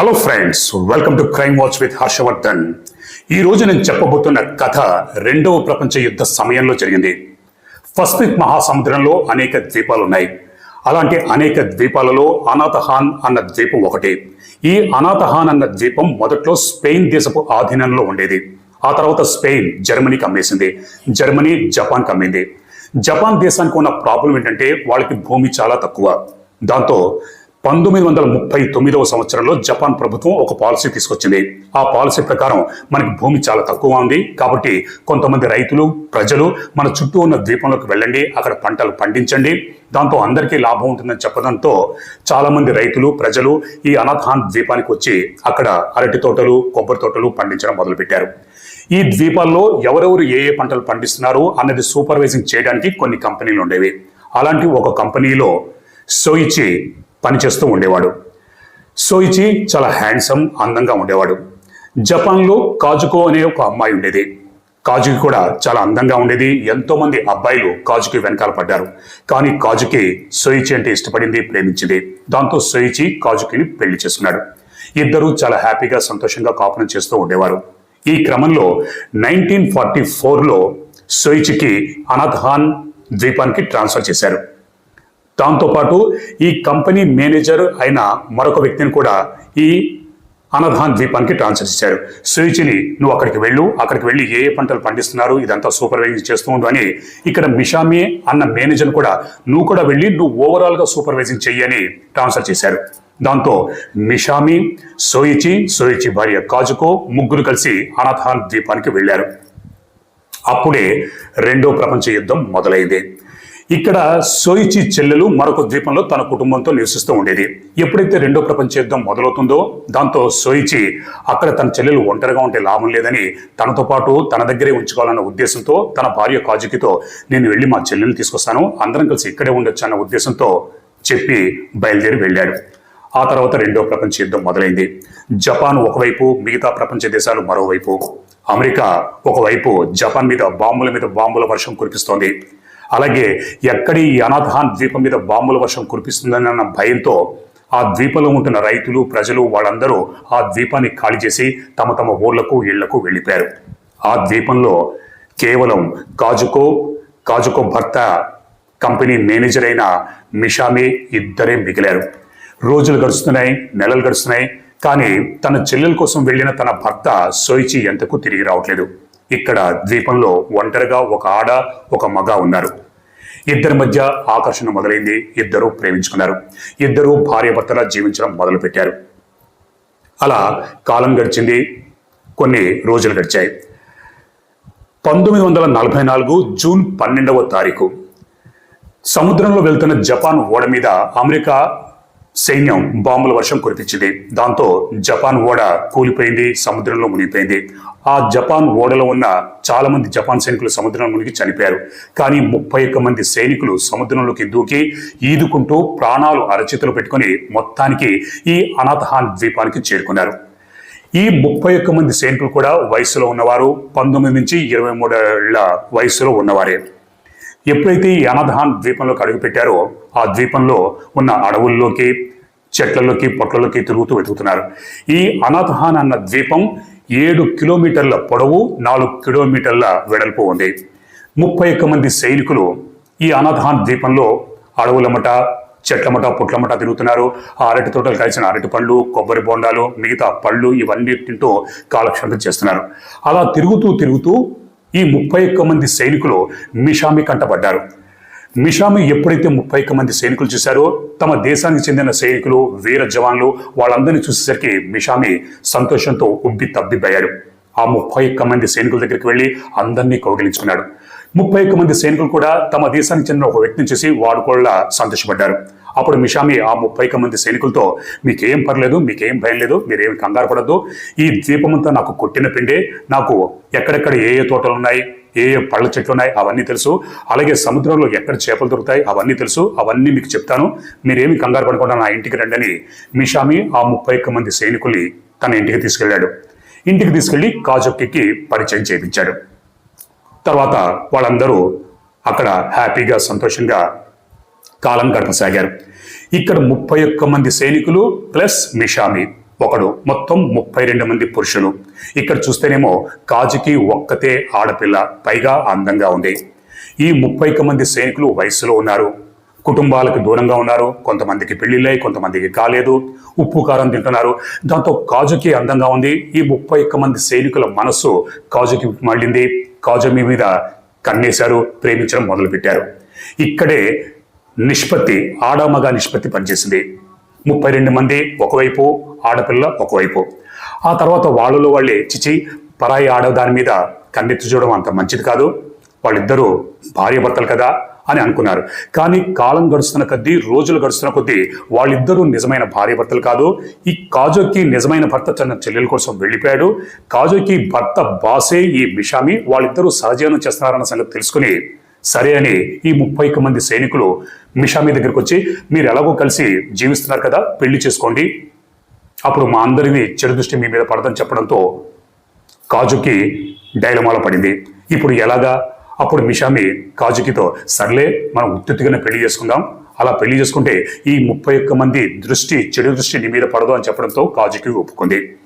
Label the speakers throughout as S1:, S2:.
S1: Hello friends welcome to crime watch with Harshavardhan ఈ రోజు నేను చెప్పబోతున్న కథ రెండవ ప్రపంచ యుద్ధ సమయంలో జరిగింది. పసిఫిక్ మహాసముద్రంలో అనేక ద్వీపాలు ఉన్నాయి అలాంటి అనేక ద్వీపాలలో అనాథహాన్ అన్న ద్వీపం ఒకటి. ఈ అనాథహాన్ అన్న ద్వీపం మొదట్లో స్పెయిన్ దేశపు ఆధీనంలో ఉండేది. ఆ తర్వాత స్పెయిన్ జర్మనీకి అమ్మేసింది. జర్మనీ జపాన్కి అమ్మింది. జపాన్ దేశానికి ఉన్న ప్రాబ్లం ఏంటంటే వాళ్ళకి భూమి చాలా తక్కువ. దాంతో పంతొమ్మిది వందల ముప్పై తొమ్మిదవ సంవత్సరంలో జపాన్ ప్రభుత్వం ఒక పాలసీ తీసుకొచ్చింది. ఆ పాలసీ ప్రకారం మనకి భూమి చాలా తక్కువ ఉంది. కాబట్టి కొంతమంది రైతులు ప్రజలు మన చుట్టూ ఉన్న ద్వీపంలోకి వెళ్ళండి అక్కడ పంటలు పండించండి. దాంతో అందరికీ లాభం ఉంటుందని చెప్పడంతో చాలామంది రైతులు ప్రజలు ఈ అనాథాన్ ద్వీపానికి వచ్చి అక్కడ అరటి తోటలు కొబ్బరి తోటలు పండించడం మొదలుపెట్టారు. ఈ ద్వీపాల్లో ఎవరెవరు ఏ ఏ పంటలు పండిస్తున్నారు అన్నది సూపర్వైజింగ్ చేయడానికి కొన్ని కంపెనీలు ఉండేవి. అలాంటి ఒక కంపెనీలో సోయిచి పనిచేస్తూ ఉండేవాడు. సోయిచి చాలా హ్యాండ్సమ్ అందంగా ఉండేవాడు. జపాన్లో కాజుకో అనే ఒక అమ్మాయి ఉండేది. కాజుకి కూడా చాలా అందంగా ఉండేది. ఎంతోమంది అబ్బాయిలు కాజుకి వెనకాల పడ్డారు. కానీ కాజుకి సోయిచి అంటే ఇష్టపడింది ప్రేమించింది. దాంతో సోయిచి కాజుకిని పెళ్ళి చేసుకున్నాడు. ఇద్దరూ చాలా హ్యాపీగా సంతోషంగా కాపురం చేస్తూ ఉండేవారు. ఈ క్రమంలో నైన్టీన్ ఫార్టీ ఫోర్లో సోయిచికి అనాథాన్ ద్వీపానికి ట్రాన్స్ఫర్ చేశారు. దాంతోపాటు ఈ కంపెనీ మేనేజర్ అయిన మరొక వ్యక్తిని కూడా ఈ అనధాన్ ద్వీపానికి ట్రాన్స్ఫర్ చేశారు సుయిచిని నువ్వు అక్కడికి వెళ్ళు అక్కడికి వెళ్ళి ఏ ఏ పంటలు పండిస్తున్నారు ఇదంతా సూపర్వైజింగ్ చేస్తూ ఉండు అని ఇక్కడ మిషామి అన్న మేనేజర్ కూడా నువ్వు కూడా వెళ్ళి నువ్వు ఓవరాల్గా సూపర్వైజింగ్ చెయ్యి అని ట్రాన్స్ఫర్ చేశారు. దాంతో మిషామి సోయిచి సోయిచి భార్య కాజుకో ముగ్గురు కలిసి అనథాన్ ద్వీపానికి వెళ్ళారు. అప్పుడే రెండో ప్రపంచ యుద్ధం మొదలైంది. ఇక్కడ సోయిచి చెల్లెలు మరొక ద్వీపంలో తన కుటుంబంతో నివసిస్తూ ఉండేది. ఎప్పుడైతే రెండో ప్రపంచ యుద్ధం మొదలవుతుందో దాంతో సోయిచి అక్కడ తన చెల్లెలు ఒంటరిగా ఉంటే లాభం లేదని తనతో పాటు తన దగ్గరే ఉంచుకోవాలన్న ఉద్దేశంతో తన భార్య కాజుకితో నేను వెళ్ళి మా చెల్లెల్ని తీసుకొస్తాను అందరం కలిసి ఇక్కడే ఉండొచ్చు అన్న ఉద్దేశంతో చెప్పి బయలుదేరి వెళ్ళాడు. ఆ తర్వాత రెండో ప్రపంచ యుద్ధం మొదలైంది. జపాన్ ఒకవైపు మిగతా ప్రపంచ దేశాలు మరోవైపు. అమెరికా ఒకవైపు జపాన్ మీద బాంబుల మీద బాంబుల వర్షం కురిపిస్తోంది. అలాగే ఎక్కడి ఈ అనాథాన్ ద్వీపం మీద బాంబుల వర్షం కురిపిస్తుందన్న భయంతో ఆ ద్వీపంలో ఉంటున్న రైతులు ప్రజలు వాళ్ళందరూ ఆ ద్వీపాన్ని ఖాళీ చేసి తమ తమ ఊర్లకు ఇళ్ళకు వెళ్ళిపోయారు. ఆ ద్వీపంలో కేవలం కాజుకో కాజుకో భర్త కంపెనీ మేనేజర్ అయిన మిషామి ఇద్దరే మిగిలారు. రోజులు గడుస్తున్నాయి నెలలు గడుస్తున్నాయి కానీ తన చెల్లెల కోసం వెళ్ళిన తన భర్త సోయిచి ఎంతకు తిరిగి రావట్లేదు. ఇక్కడ ద్వీపంలో ఒంటరిగా ఒక ఆడ ఒక మగ ఉన్నారు. ఇద్దరి మధ్య ఆకర్షణ మొదలైంది. ఇద్దరు ప్రేమించుకున్నారు. ఇద్దరు భార్యాభర్తలా జీవించడం మొదలుపెట్టారు. అలా కాలం గడిచింది. కొన్ని రోజులు గడిచాయి. పంతొమ్మిది వందల నలభై నాలుగు జూన్ పన్నెండవ తారీఖు. సముద్రంలో వెళ్తున్న జపాన్ ఓడ మీద అమెరికా సైన్యం బాంబుల వర్షం కురిపించింది. దాంతో జపాన్ ఓడ కూలిపోయింది సముద్రంలో మునిగిపోయింది. ఆ జపాన్ ఓడలో ఉన్న చాలా మంది జపాన్ సైనికులు సముద్రంలో మునిగి చనిపోయారు. కానీ ముప్పై ఒక్క మంది సైనికులు సముద్రంలోకి దూకి ఈదుకుంటూ ప్రాణాలు అరచేతులు పెట్టుకొని మొత్తానికి ఈ అనాథహాన్ ద్వీపానికి చేరుకున్నారు. ఈ ముప్పై ఒక్క మంది సైనికులు కూడా వయసులో ఉన్నవారు పంతొమ్మిది నుంచి ఇరవై మూడేళ్ళ వయసులో ఉన్నవారే. ఎప్పుడైతే ఈ అనాథహాన్ ద్వీపంలోకి అడుగుపెట్టారో ఆ ద్వీపంలో ఉన్న అడవుల్లోకి చెట్లలోకి పొట్లలోకి తిరుగుతూ వెతుకుతున్నారు. ఈ అనాథహాన్ అన్న ద్వీపం ఏడు కిలోమీటర్ల పొడవు నాలుగు కిలోమీటర్ల వెడల్పు ఉంది. ముప్పై ఒక్క మంది సైనికులు ఈ అనాథహాన్ ద్వీపంలో అడవులమట చెట్లమట పుట్లమట తిరుగుతున్నారు. ఆ అరటి తోటలు కలిసిన అరటి పండ్లు కొబ్బరి బొండాలు మిగతా పళ్ళు ఇవన్నీ తింటూ కాలక్షేపం చేస్తున్నారు. అలా తిరుగుతూ తిరుగుతూ ఈ ముప్పై ఒక్క మంది సైనికులు మిషామి కంటపడ్డారు. మిషామి ఎప్పుడైతే ముప్పై మంది సైనికులు చూశారో తమ దేశానికి చెందిన సైనికులు వీర జవాన్లు వాళ్ళందరినీ చూసేసరికి మిషామి సంతోషంతో ఉబ్బి తబ్బిబ్బయ్యాడు. ఆ ముప్పై ఒక్క మంది సైనికుల దగ్గరికి వెళ్ళి అందరినీ కౌగిలించుకున్నాడు. ముప్పై ఒక్క మంది సైనికులు కూడా తమ దేశానికి చెందిన ఒక వ్యక్తిని చూసి వాడు కూడా సంతోషపడ్డారు. అప్పుడు మిషామి ఆ ముప్పై ఒక్క మంది సైనికులతో మీకేం పర్లేదు మీకేం భయం లేదు మీరేమి కంగారు పడద్దు. ఈ ద్వీపమంతా నాకు కొట్టిన పిండే నాకు ఎక్కడెక్కడ ఏ ఏ తోటలు ఉన్నాయి ఏ ఏ పళ్ళ చెట్లు ఉన్నాయి అవన్నీ తెలుసు. అలాగే సముద్రంలో ఎక్కడ చేపలు దొరుకుతాయి అవన్నీ తెలుసు. అవన్నీ మీకు చెప్తాను. మీరేమి కంగారు పడకుండా నా ఇంటికి రండి అని మిషామి ఆ ముప్పై ఒక్క మంది సైనికుల్ని తన ఇంటికి తీసుకెళ్ళాడు. ఇంటికి తీసుకెళ్ళి కాజొక్కి పరిచయం చేయించాడు. తర్వాత వాళ్ళందరూ అక్కడ హ్యాపీగా సంతోషంగా కాలం గడపసాగారు. ఇక్కడ ముప్పై ఒక్క మంది సైనికులు ప్లస్ మిషామి. ఒకడు మొత్తం ముప్పై రెండు మంది పురుషులు. ఇక్కడ చూస్తేనేమో కాజుకి ఒక్కతే ఆడపిల్ల పైగా అందంగా ఉంది. ఈ ముప్పై మంది సైనికులు వయసులో ఉన్నారు. కుటుంబాలకు దూరంగా ఉన్నారు. కొంతమందికి పెళ్ళిళ్ళై కొంతమందికి కాలేదు. ఉప్పు కారం తింటున్నారు. దాంతో కాజుకి అందంగా ఉంది. ఈ ముప్పై ఒక్క మంది సైనికుల మనస్సు కాజుకి మళ్ళింది. కాజు మీ మీద కన్నేశారు ప్రేమించడం మొదలుపెట్టారు. ఇక్కడే నిష్పత్తి ఆడమగా నిష్పత్తి పనిచేసింది. ముప్పై రెండు మంది ఒకవైపు ఆడపిల్ల ఒకవైపు. ఆ తర్వాత వాళ్ళలో వాళ్ళే చిచి పరాయి ఆడదాని మీద కన్నెత్తి చూడడం అంత మంచిది కాదు. వాళ్ళిద్దరూ భార్య భర్తలు కదా అని అనుకున్నారు. కానీ కాలం గడుస్తున్న కొద్దీ రోజులు గడుస్తున్న కొద్దీ వాళ్ళిద్దరూ నిజమైన భార్య భర్తలు కాదు. ఈ కాజోకి నిజమైన భర్త తన చెల్లెల కోసం వెళ్ళిపోయాడు. కాజోకి భర్త బాసే ఈ మిషామి. వాళ్ళిద్దరూ సహజీవనం చేస్తున్నారన్న సంగతి తెలుసుకుని సరే అని ఈ ముప్పై మంది సైనికులు మిషామి దగ్గరికి వచ్చి మీరు ఎలాగో కలిసి జీవిస్తున్నారు కదా పెళ్ళి చేసుకోండి. అప్పుడు మా అందరివి చెడు దృష్టి మీ మీద పడదని చెప్పడంతో కాజుకి డైలమాలో పడింది. ఇప్పుడు ఎలాగా? అప్పుడు మిషామి కాజుకితో సర్లే మనం ఉత్తిగానే పెళ్ళి చేసుకుందాం. అలా పెళ్ళి చేసుకుంటే ఈ ముప్పై ఒక్క మంది దృష్టి చెడు దృష్టి నీ మీద పడదు అని చెప్పడంతో కాజుకి ఒప్పుకుంది.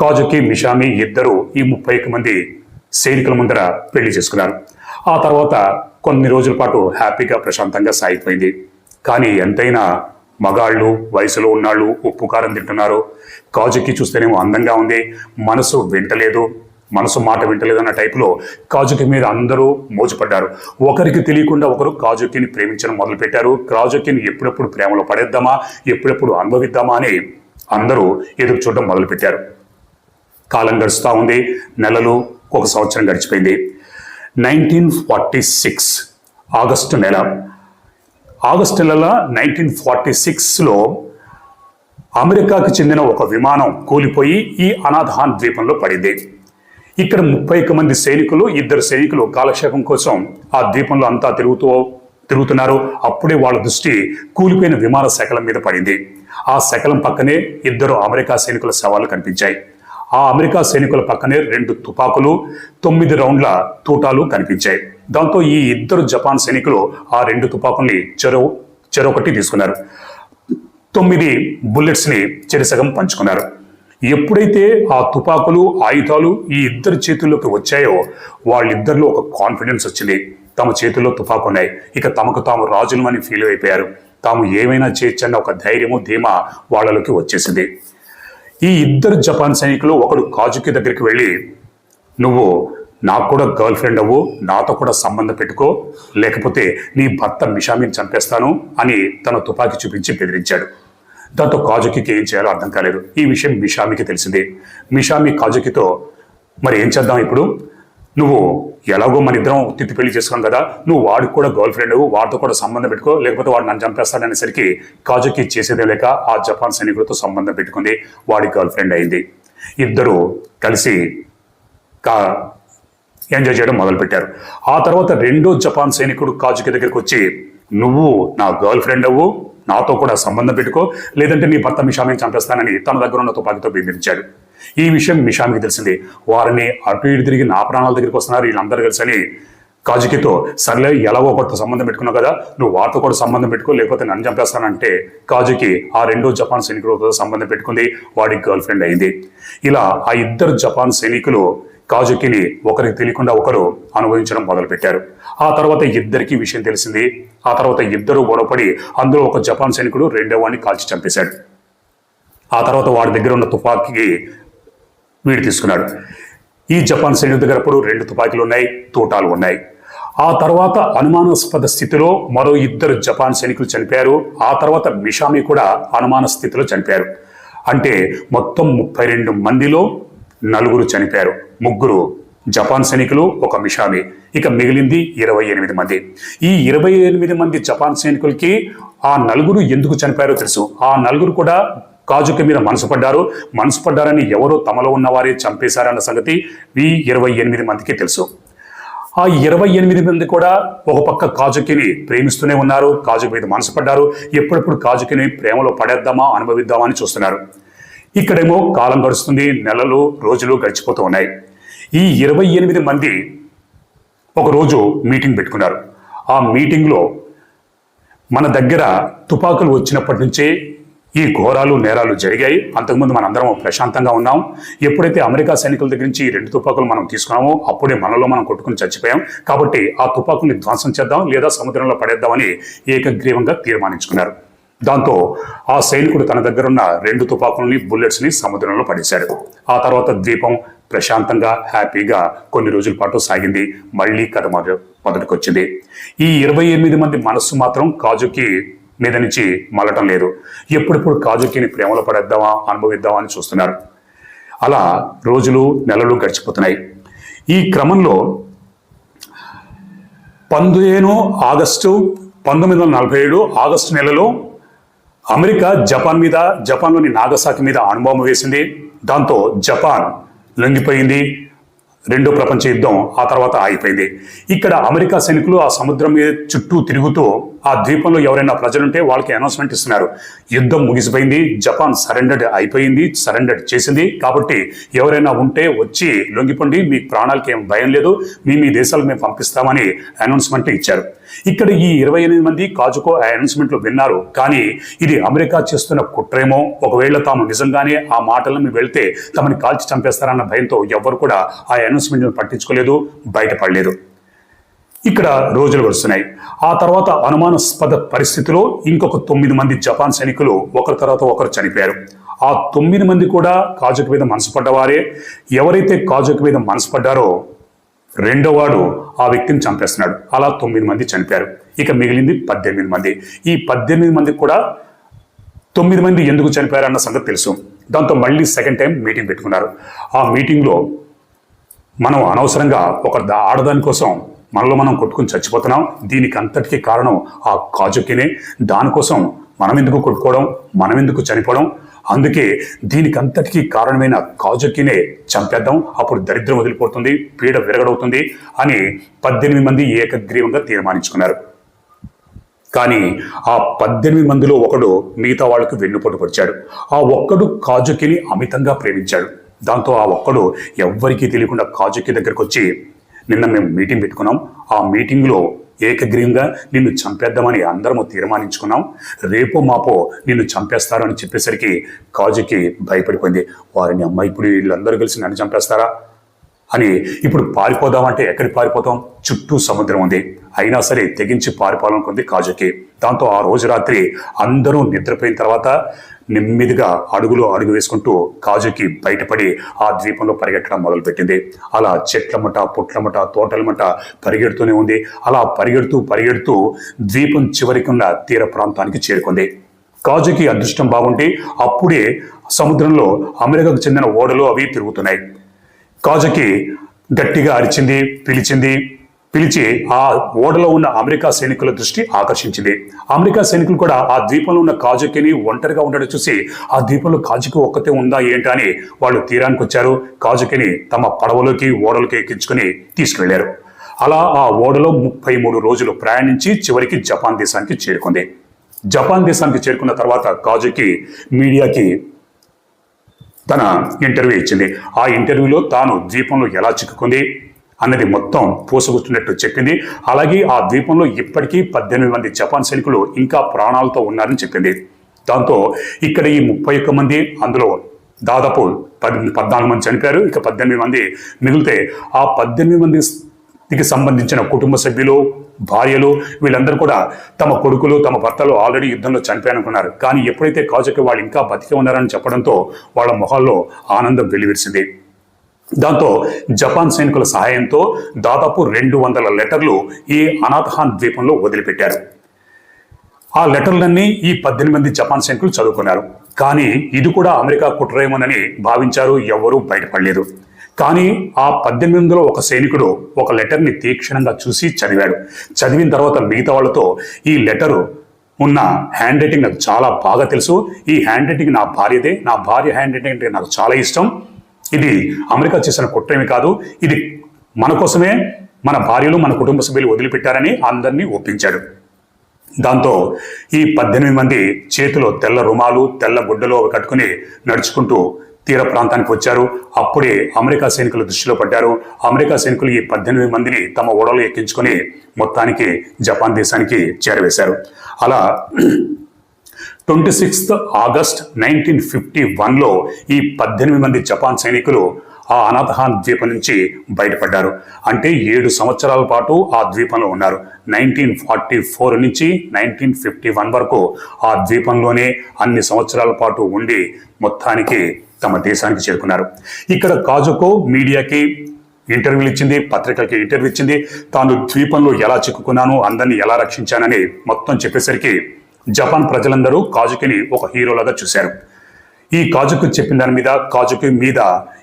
S1: కాజుకి మిషామి ఇద్దరు ఈ ముప్పై ఒక్క మంది సైనికుల ముందర పెళ్ళి చేసుకున్నారు. ఆ తర్వాత కొన్ని రోజుల పాటు హ్యాపీగా ప్రశాంతంగా సాగిపోయింది. కానీ ఎంతైనా మగాళ్ళు వయసులో ఉన్నాళ్ళు ఉప్పు కారం తింటున్నారు. కాజుకి చూస్తేనేమో అందంగా ఉంది. మనసు వింటలేదు. మనసు మాట వింటలేదు అన్న టైపులో కాజుకి మీద అందరూ మోజుపడ్డారు. ఒకరికి తెలియకుండా ఒకరు కాజుకిని ప్రేమించడం మొదలుపెట్టారు. కాజుకిని ఎప్పుడెప్పుడు ప్రేమలో పడేద్దామా ఎప్పుడెప్పుడు అనుభవిద్దామా అని అందరూ ఎదురు చూడడం మొదలుపెట్టారు. కాలం గడుస్తూ ఉంది. నెలలు ఒక సంవత్సరం గడిచిపోయింది. నైన్టీన్ ఫార్టీ సిక్స్ ఆగస్టు నెల. ఆగస్టు నెల నైన్టీన్ ఫార్టీ సిక్స్లో అమెరికాకు చెందిన ఒక విమానం కూలిపోయి ఈ అనాథాన్ ద్వీపంలో పడింది. ఇక్కడ ముప్పై మంది సైనికులు ఇద్దరు సైనికులు కాలక్షేపం కోసం ఆ ద్వీపంలో అంతా తిరుగుతూ తిరుగుతున్నారు. అప్పుడే వాళ్ళ దృష్టి కూలిపోయిన విమాన శకలం మీద పడింది. ఆ శకలం పక్కనే ఇద్దరు అమెరికా సైనికుల శవాలు కనిపించాయి. ఆ అమెరికా సైనికుల పక్కనే రెండు తుపాకులు తొమ్మిది రౌండ్ల తూటాలు కనిపించాయి. దాంతో ఈ ఇద్దరు జపాన్ సైనికులు ఆ రెండు తుపాకుల్ని చెరో చెరొకటి తీసుకున్నారు. తొమ్మిది బుల్లెట్స్ని చెరిసగం పంచుకున్నారు. ఎప్పుడైతే ఆ తుపాకులు ఆయుధాలు ఈ ఇద్దరి చేతుల్లోకి వచ్చాయో వాళ్ళిద్దరిలో ఒక కాన్ఫిడెన్స్ వచ్చింది. తమ చేతుల్లో తుపాకు ఉన్నాయి ఇక తమకు తాము రాజులు అని ఫీల్ అయిపోయారు. తాము ఏమైనా చేయొచ్చన్న ఒక ధైర్యము ధీమా వాళ్ళలోకి వచ్చేసింది. ఈ ఇద్దరు జపాన్ సైనికులు ఒకడు కాజుకి దగ్గరికి వెళ్ళి నువ్వు నాకు కూడా గర్ల్ ఫ్రెండ్ అవ్వు నాతో కూడా సంబంధం పెట్టుకో లేకపోతే నీ భర్త మిషామిని చంపేస్తాను అని తన తుపాకీ చూపించి బెదిరించాడు. దాంతో కాజుకి ఏం చేయాలో అర్థం కాలేదు. ఈ విషయం మిషామికి తెలిసింది. మిషామి కాజుకితో మరి ఏం చేద్దాం ఇప్పుడు? నువ్వు ఎలాగో మన ఇద్దరం తిత్తి పెళ్ళి చేసుకున్నాం కదా నువ్వు వాడికి కూడా గర్ల్ ఫ్రెండ్ వాడితో కూడా సంబంధం పెట్టుకో లేకపోతే వాడు నన్ను చంపేస్తాడనేసరికి కాజుకి చేసేదే లేక ఆ జపాన్ సైనికులతో సంబంధం పెట్టుకుంది వాడి గర్ల్ ఫ్రెండ్ అయింది. ఇద్దరు కలిసి కా ఎంజాయ్ చేయడం మొదలుపెట్టారు. ఆ తర్వాత రెండో జపాన్ సైనికుడు కాజుకి దగ్గరికి వచ్చి నువ్వు నా గర్ల్ ఫ్రెండ్ అవ్వు నాతో కూడా సంబంధం పెట్టుకో లేదంటే నీ భర్త మిషామిని చంపేస్తానని తన దగ్గర ఉన్న తుపాకీతో బెదిరించాడు. ఈ విషయం మిషామికి తెలిసింది. వారిని అటు ఇటు తిరిగి నా ప్రాణాల దగ్గరికి వస్తున్నారు వీళ్ళందరూ కలిసి అని కాజుకితో సర్లే ఎలాగో ఒకటితో సంబంధం పెట్టుకున్నావు కదా నువ్వు వారితో కూడా సంబంధం పెట్టుకో లేకపోతే నన్ను చంపేస్తానంటే కాజుకి ఆ రెండో జపాన్ సైనికులతో సంబంధం పెట్టుకుంది. వాడి గర్ల్ ఫ్రెండ్ అయింది. ఇలా ఆ ఇద్దరు జపాన్ సైనికులు కాజుకిని ఒకరికి తెలియకుండా ఒకరు అనుభవించడం మొదలుపెట్టారు. ఆ తర్వాత ఇద్దరికి విషయం తెలిసింది. ఆ తర్వాత ఇద్దరు గొడవపడి అందులో ఒక జపాన్ సైనికుడు రెండో వాడిని కాల్చి చంపేశాడు. ఆ తర్వాత వాడి దగ్గర ఉన్న తుపాకీకి వీడు తీసుకున్నాడు. ఈ జపాన్ సైన్యం దగ్గర అప్పుడు రెండు తుపాకీలు ఉన్నాయి తూటాలు ఉన్నాయి. ఆ తర్వాత అనుమానాస్పద స్థితిలో మరో ఇద్దరు జపాన్ సైనికులు చనిపోయారు. ఆ తర్వాత మిషామి కూడా అనుమాన స్థితిలో చనిపోయారు. అంటే మొత్తం ముప్పై రెండు మందిలో నలుగురు చనిపోయారు. ముగ్గురు జపాన్ సైనికులు ఒక మిషామి. ఇక మిగిలింది ఇరవై ఎనిమిది మంది. ఈ ఇరవై ఎనిమిది మంది జపాన్ సైనికులకి ఆ నలుగురు ఎందుకు చనిపోయారో తెలుసు. ఆ నలుగురు కూడా కాజుకి మీద మనసు పడ్డారు. మనసు పడ్డారని ఎవరో తమలో ఉన్నవారే చంపేశారన్న సంగతి ఈ ఇరవై ఎనిమిది మందికి తెలుసు. ఆ ఇరవై ఎనిమిది మంది కూడా ఒక పక్క కాజుకిని ప్రేమిస్తూనే ఉన్నారు. కాజుకి మీద మనసు పడ్డారు. ఎప్పుడెప్పుడు కాజుకిని ప్రేమలో పడేద్దామా అనుభవిద్దామా అని చూస్తున్నారు. ఇక్కడేమో కాలం గడుస్తుంది. నెలలు రోజులు గడిచిపోతూ ఉన్నాయి. ఈ ఇరవై ఎనిమిది మంది ఒకరోజు మీటింగ్ పెట్టుకున్నారు. ఆ మీటింగ్లో మన దగ్గర తుపాకులు వచ్చినప్పటి నుంచే ఈ ఘోరాలు నేరాలు జరిగాయి. అంతకుముందు మనందరం ప్రశాంతంగా ఉన్నాం. ఎప్పుడైతే అమెరికా సైనికుల దగ్గర నుంచి ఈ రెండు తుపాకులు మనం తీసుకున్నామో అప్పుడే మనలో మనం కొట్టుకుని చచ్చిపోయాం. కాబట్టి ఆ తుపాకుల్ని ధ్వంసం చేద్దాం లేదా సముద్రంలో పడేద్దామని ఏకగ్రీవంగా తీర్మానించుకున్నారు. దాంతో ఆ సైనికుడు తన దగ్గర ఉన్న రెండు తుపాకుల్ని బుల్లెట్స్ని సముద్రంలో పడేశాడు. ఆ తర్వాత ద్వీపం ప్రశాంతంగా హ్యాపీగా కొన్ని రోజుల పాటు సాగింది. మళ్ళీ కథ మొదటికొచ్చింది. ఈ ఇరవై ఎనిమిది మంది మనస్సు మాత్రం కాజుకి మీద నుంచి మళ్ళటం లేదు. ఎప్పుడెప్పుడు కాజుకిని ప్రేమలో పడేద్దామా అనుభవిద్దామా అని చూస్తున్నారు. అలా రోజులు నెలలు గడిచిపోతున్నాయి. ఈ క్రమంలో పదిహేను ఆగస్టు పంతొమ్మిది వందల నలభై ఏడు ఆగస్టు నెలలో అమెరికా జపాన్ మీద జపాన్లోని నాగసాకి మీద అణుబాంబు వేసింది. దాంతో జపాన్ లొంగిపోయింది. రెండో ప్రపంచ యుద్ధం ఆ తర్వాత ఆగిపోయింది. ఇక్కడ అమెరికా సైనికులు ఆ సముద్రం మీద చుట్టూ తిరుగుతూ ఆ ద్వీపంలో ఎవరైనా ప్రజలుంటే వాళ్ళకి అనౌన్స్మెంట్ ఇస్తున్నారు. యుద్ధం ముగిసిపోయింది జపాన్ సరెండర్డ్ అయిపోయింది సరెండర్డ్ చేసింది. కాబట్టి ఎవరైనా ఉంటే వచ్చి లొంగిపండి మీ ప్రాణాలకి ఏం భయం లేదు మీ మీ దేశాలకు మేము పంపిస్తామని అనౌన్స్మెంట్ ఇచ్చారు. ఇక్కడ ఈ ఇరవై ఎనిమిది మంది కాజుకో ఆ విన్నారు. కానీ ఇది అమెరికా చేస్తున్న కుట్రేమో ఒకవేళ తాము నిజంగానే ఆ మాటలను వెళ్తే తమని కాల్చి చంపేస్తారన్న భయంతో ఎవ్వరు కూడా ఆ అనౌన్స్మెంట్ను పట్టించుకోలేదు బయటపడలేదు. ఇక్కడ రోజులు గడుస్తున్నాయి. ఆ తర్వాత అనుమానాస్పద పరిస్థితిలో ఇంకొక తొమ్మిది మంది జపాన్ సైనికులు ఒకరి తర్వాత ఒకరు చనిపోయారు. ఆ తొమ్మిది మంది కూడా కాజుకు మీద మనసు పడ్డవారే. ఎవరైతే కాజుకు మీద మనసు పడ్డారో రెండో వాడు ఆ వ్యక్తిని చంపేస్తున్నాడు. అలా తొమ్మిది మంది చనిపోయారు. ఇక మిగిలింది పద్దెనిమిది మంది. ఈ పద్దెనిమిది మందికి కూడా తొమ్మిది మంది ఎందుకు చనిపోయారన్న సంగతి తెలుసు. దాంతో మళ్ళీ సెకండ్ టైం మీటింగ్ పెట్టుకున్నారు. ఆ మీటింగ్లో మనం అనవసరంగా ఒక ఆడదాని కోసం మనలో మనం కొట్టుకుని చచ్చిపోతున్నాం. దీనికి అంతటికీ కారణం ఆ కాజుకినే. దానికోసం మనం ఎందుకు కొట్టుకోవడం? మనం ఎందుకు చనిపోవడం? అందుకే దీనికి అంతటికీ కారణమైన కాజుకినే చంపేద్దాం. అప్పుడు దరిద్రం వదిలిపోతుంది పీడ విరగడవుతుంది అని పద్దెనిమిది మంది ఏకగ్రీవంగా తీర్మానించుకున్నారు. కానీ ఆ పద్దెనిమిది మందిలో ఒకడు మిగతా వాళ్ళకు వెన్నుపోటు పొడిచాడు. ఆ ఒక్కడు కాజుకిని అమితంగా ప్రేమించాడు. దాంతో ఆ ఒక్కడు ఎవ్వరికీ తెలియకుండా కాజుకి దగ్గరకు వచ్చి నిన్న మేము మీటింగ్ పెట్టుకున్నాం. ఆ మీటింగ్లో ఏకగ్రీవంగా నిన్ను చంపేద్దామని అందరము తీర్మానించుకున్నాం. రేపో మాపో నిన్ను చంపేస్తారు అని చెప్పేసరికి కాజుకి భయపడిపోయింది. వారిని అమ్మాయి ఇప్పుడు వీళ్ళందరూ కలిసి నన్ను చంపేస్తారా? అని ఇప్పుడు పారిపోదామంటే ఎక్కడికి పారిపోతాం? చుట్టూ సముద్రం ఉంది. అయినా సరే తెగించి పారిపోవాలనుకుంది కాజుకి. దాంతో ఆ రోజు రాత్రి అందరూ నిద్రపోయిన తర్వాత నెమ్మదిగా అడుగులో అడుగు వేసుకుంటూ కాజుకి బయటపడి ఆ ద్వీపంలో పరిగెట్టడం మొదలుపెట్టింది. అలా చెట్లమట పుట్లమట తోటలమట పరిగెడుతూనే ఉంది. అలా పరిగెడుతూ పరిగెడుతూ ద్వీపం చివరికి ఉన్న తీర ప్రాంతానికి చేరుకుంది. కాజుకి అదృష్టం బాగుంటే అప్పుడే సముద్రంలో అమెరికాకు చెందిన ఓడలు అవి తిరుగుతున్నాయి. కాజుకి గట్టిగా అరిచింది పిలిచింది. పిలిచి ఆ ఓడలో ఉన్న అమెరికా సైనికుల దృష్టి ఆకర్షించింది. అమెరికా సైనికులు కూడా ఆ ద్వీపంలో ఉన్న కాజుకిని ఒంటరిగా ఉండడం చూసి ఆ ద్వీపంలో కాజుకి ఒక్కతే ఉందా ఏంటా? అని వాళ్ళు తీరానికి వచ్చారు. కాజుకిని తమ పడవలోకి ఓడలోకి ఎక్కించుకుని తీసుకువెళ్ళారు అలా ఆ ఓడలో ముప్పై మూడు రోజులు ప్రయాణించి చివరికి జపాన్ దేశానికి చేరుకుంది. జపాన్ దేశానికి చేరుకున్న తర్వాత కాజుకి మీడియాకి తన ఇంటర్వ్యూ ఇచ్చింది. ఆ ఇంటర్వ్యూలో తాను ద్వీపంలో ఎలా చిక్కుకుంది అన్నది మొత్తం పూసగుచ్చినట్టు చెప్పింది. అలాగే ఆ ద్వీపంలో ఇప్పటికీ పద్దెనిమిది మంది జపాన్ సైనికులు ఇంకా ప్రాణాలతో ఉన్నారని చెప్పింది. దాంతో ఇక్కడ ఈ ముప్పై ఒక్క మంది అందులో దాదాపు పద్ పద్నాలుగు మంది చనిపోయారు. ఇక పద్దెనిమిది మంది మిగిలితే ఆ పద్దెనిమిది మంది దీనికి సంబంధించిన కుటుంబ సభ్యులు భార్యలు వీళ్ళందరూ కూడా తమ కొడుకులు తమ భర్తలు ఆల్రెడీ యుద్ధంలో చనిపోయానుకున్నారు కానీ ఎప్పుడైతే కాజుకి వాళ్ళు ఇంకా బతికి ఉన్నారని చెప్పడంతో వాళ్ళ మొహాల్లో ఆనందం వెలివిరిసింది. దాంతో జపాన్ సైనికుల సహాయంతో దాదాపు రెండు వందల లెటర్లు ఈ అనాథహాన్ ద్వీపంలో వదిలిపెట్టారు. ఆ లెటర్లన్నీ ఈ పద్దెనిమిది మంది జపాన్ సైనికులు చదువుకున్నారు. కానీ ఇది కూడా అమెరికా కుట్రేమోనని భావించారు ఎవరూ బయటపడలేదు. కానీ ఆ పద్దెనిమిది వందల ఒక సైనికుడు ఒక లెటర్ని తీక్షణంగా చూసి చదివాడు. చదివిన తర్వాత మిగతా వాళ్ళతో ఈ లెటరు ఉన్న హ్యాండ్ రైటింగ్ నాకు చాలా బాగా తెలుసు. ఈ హ్యాండ్ రైటింగ్ నా భార్యదే. నా భార్య హ్యాండ్ రైటింగ్ అంటే నాకు చాలా ఇష్టం. ఇది అమెరికా చేసిన కుట్రేమి కాదు. ఇది మన కోసమే మన భార్యలు మన కుటుంబ సభ్యులు వదిలిపెట్టారని అందరినీ ఒప్పించాడు. దాంతో ఈ పద్దెనిమిది మంది చేతిలో తెల్ల రుమాలు తెల్ల గుడ్డలు అవి కట్టుకుని నడుచుకుంటూ తీర ప్రాంతానికి వచ్చారు. అప్పుడే అమెరికా సైనికులు దృష్టిలో పడ్డారు. అమెరికా సైనికులు ఈ పద్దెనిమిది మందిని తమ ఓడలో ఎక్కించుకొని మొత్తానికి జపాన్ దేశానికి చేరవేశారు. అలా twenty sixth August nineteen fifty వన్లో ఈ పద్దెనిమిది మంది జపాన్ సైనికులు ఆ అనాథహాన్ ద్వీపం నుంచి బయటపడ్డారు. అంటే ఏడు సంవత్సరాల పాటు ఆ ద్వీపంలో ఉన్నారు. నైన్టీన్ ఫార్టీ ఫోర్ నుంచి నైన్టీన్ ఫిఫ్టీ వన్ వరకు ఆ ద్వీపంలోనే అన్ని సంవత్సరాల పాటు ఉండి మొత్తానికి తమ దేశానికి చేరుకున్నారు. ఇక్కడ కాజుకో మీడియాకి ఇంటర్వ్యూలు ఇచ్చింది పత్రికలకి ఇంటర్వ్యూ ఇచ్చింది. తాను ద్వీపంలో ఎలా చిక్కుకున్నాను అందరినీ ఎలా రక్షించానని మొత్తం చెప్పేసరికి జపాన్ ప్రజలందరూ కాజుకిని ఒక హీరోలాగా చూశారు. ఈ కాజుకు చెప్పిన దాని మీద కాజుకి మీద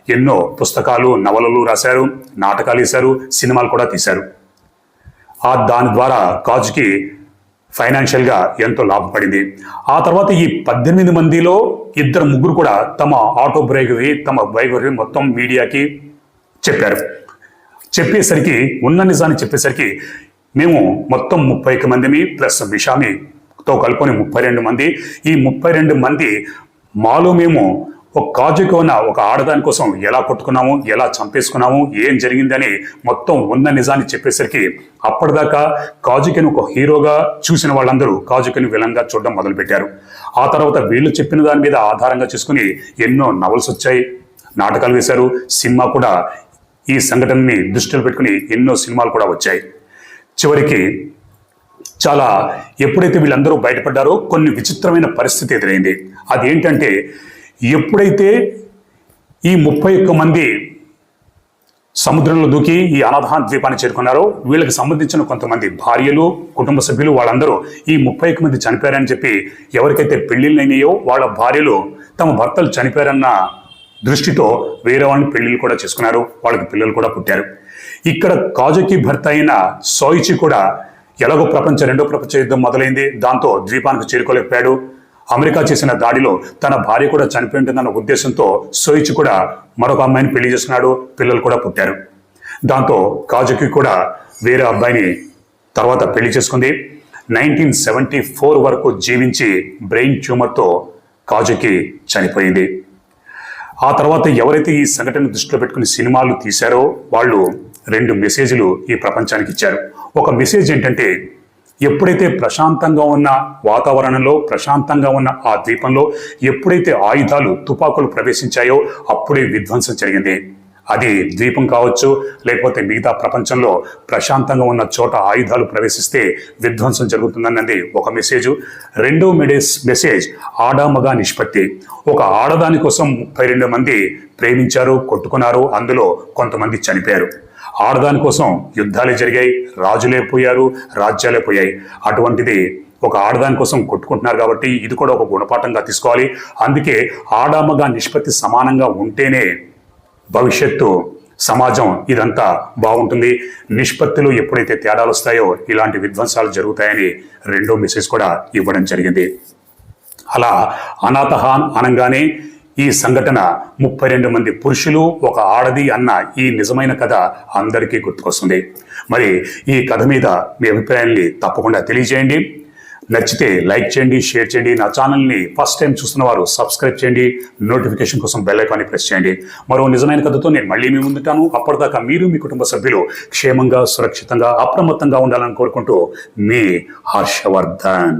S1: ఎన్నో పుస్తకాలు నవలలు రాశారు నాటకాలు వేశారు సినిమాలు కూడా తీశారు. ఆ దాని ద్వారా కాజుకి ఫైనాన్షియల్గా ఎంతో లాభపడింది ఆ తర్వాత ఈ పద్దెనిమిది మందిలో ఇద్దరు ముగ్గురు కూడా తమ ఆటోబయోగ్రఫీ తమ బయోగ్రఫీ మొత్తం మీడియాకి చెప్పారు. చెప్పేసరికి ఉన్న నిజాన్ని చెప్పేసరికి మేము మొత్తం ముప్పై మందిమి ప్లస్ బిషామితో కలుపుకొని ముప్పై రెండు మంది. ఈ ముప్పై రెండు మంది మాలో మేము ఒక కాజుకి ఉన్న ఒక ఆడదాని కోసం ఎలా కొట్టుకున్నాము ఎలా చంపేసుకున్నాము ఏం జరిగిందని మొత్తం ఉన్న నిజాన్ని చెప్పేసరికి అప్పటిదాకా కాజుకిని ఒక హీరోగా చూసిన వాళ్ళందరూ కాజుకిని విలంగా చూడడం మొదలుపెట్టారు. ఆ తర్వాత వీళ్ళు చెప్పిన దాని మీద ఆధారంగా చేసుకుని ఎన్నో నవల్స్ వచ్చాయి నాటకాలు వేశారు సినిమా కూడా ఈ సంఘటనని దృష్టిలో పెట్టుకుని ఎన్నో సినిమాలు కూడా వచ్చాయి. చివరికి చాలా ఎప్పుడైతే వీళ్ళందరూ బయటపడ్డారో కొన్ని విచిత్రమైన పరిస్థితి ఎదురైంది. అదేంటంటే ఎప్పుడైతే ఈ ముప్పై ఒక్క మంది సముద్రంలో దూకి ఈ అనాథాన్ ద్వీపాన్ని చేరుకున్నారో వీళ్ళకి సంబంధించిన కొంతమంది భార్యలు కుటుంబ సభ్యులు వాళ్ళందరూ ఈ ముప్పై ఒక్క మంది చనిపోయారని చెప్పి ఎవరికైతే పెళ్ళిళ్ళైనాయో వాళ్ళ భార్యలు తమ భర్తలు చనిపోయారన్న దృష్టితో వేరే వాళ్ళని పెళ్ళిళ్ళు కూడా చేసుకున్నారు వాళ్ళకి పిల్లలు కూడా పుట్టారు. ఇక్కడ కాజుకి భర్త అయిన సోయిచి కూడా ఎలాగో ప్రపంచ రెండో ప్రపంచ యుద్ధం మొదలైంది. దాంతో ద్వీపానికి చేరుకోలేకపోయాడు. అమెరికా చేసిన దాడిలో తన భార్య కూడా చనిపోయి ఉద్దేశంతో సోయిచి కూడా మరొక అమ్మాయిని పెళ్ళి చేసుకున్నాడు పిల్లలు కూడా పుట్టారు. దాంతో కాజుకి కూడా వేరే అబ్బాయిని తర్వాత పెళ్ళి చేసుకుంది. నైన్టీన్ సెవెంటీ ఫోర్ వరకు జీవించి బ్రెయిన్ ట్యూమర్తో కాజుకి చనిపోయింది. ఆ తర్వాత ఎవరైతే ఈ సంఘటన దృష్టిలో పెట్టుకుని సినిమాలు తీశారో వాళ్ళు రెండు మెసేజ్లు ఈ ప్రపంచానికి ఇచ్చారు. ఒక మెసేజ్ ఏంటంటే ఎప్పుడైతే ప్రశాంతంగా ఉన్న వాతావరణంలో ప్రశాంతంగా ఉన్న ఆ ద్వీపంలో ఎప్పుడైతే ఆయుధాలు తుపాకులు ప్రవేశించాయో అప్పుడే విధ్వంసం జరిగింది. అది ద్వీపం కావచ్చు లేకపోతే మిగతా ప్రపంచంలో ప్రశాంతంగా ఉన్న చోట ఆయుధాలు ప్రవేశిస్తే విధ్వంసం జరుగుతుందన్నది ఒక మెసేజ్ రెండో మెడేస్ మెసేజ్ ఆడామగా నిష్పత్తి. ఒక ఆడదాని కోసం ముప్పై రెండు మంది ప్రేమించారు కొట్టుకున్నారు అందులో కొంతమంది చనిపోయారు. ఆడదాని కోసం యుద్ధాలే జరిగాయి. రాజులే పోయారు రాజ్యాలే పోయాయి. అటువంటిది ఒక ఆడదాని కోసం కొట్టుకుంటున్నారు కాబట్టి ఇది కూడా ఒక గుణపాఠంగా తీసుకోవాలి. అందుకే ఆడామగా నిష్పత్తి సమానంగా ఉంటేనే భవిష్యత్తు సమాజం ఇదంతా బాగుంటుంది. నిష్పత్తిలో ఎప్పుడైతే తేడాలు వస్తాయో ఇలాంటి విధ్వంసాలు జరుగుతాయని రెండో మెసేజ్ కూడా ఇవ్వడం జరిగింది. అలా అనాథహాన్ అనగానే ఈ సంఘటన ముప్పై రెండు మంది పురుషులు ఒక ఆడది అన్న ఈ నిజమైన కథ అందరికీ గుర్తుకొస్తుంది. మరి ఈ కథ మీద మీ అభిప్రాయాన్ని తప్పకుండా తెలియజేయండి. నచ్చితే లైక్ చేయండి షేర్ చేయండి. నా ఛానల్ని ఫస్ట్ టైం చూస్తున్న వారు సబ్స్క్రైబ్ చేయండి. నోటిఫికేషన్ కోసం బెల్ ఐకాన్ని ప్రెస్ చేయండి. మరో నిజమైన కథతో నేను మళ్ళీ మీ ముందుంటాను అప్పటిదాకా మీరు మీ కుటుంబ సభ్యులు క్షేమంగా సురక్షితంగా అప్రమత్తంగా ఉండాలని కోరుకుంటూ మీ హర్షవర్ధన్.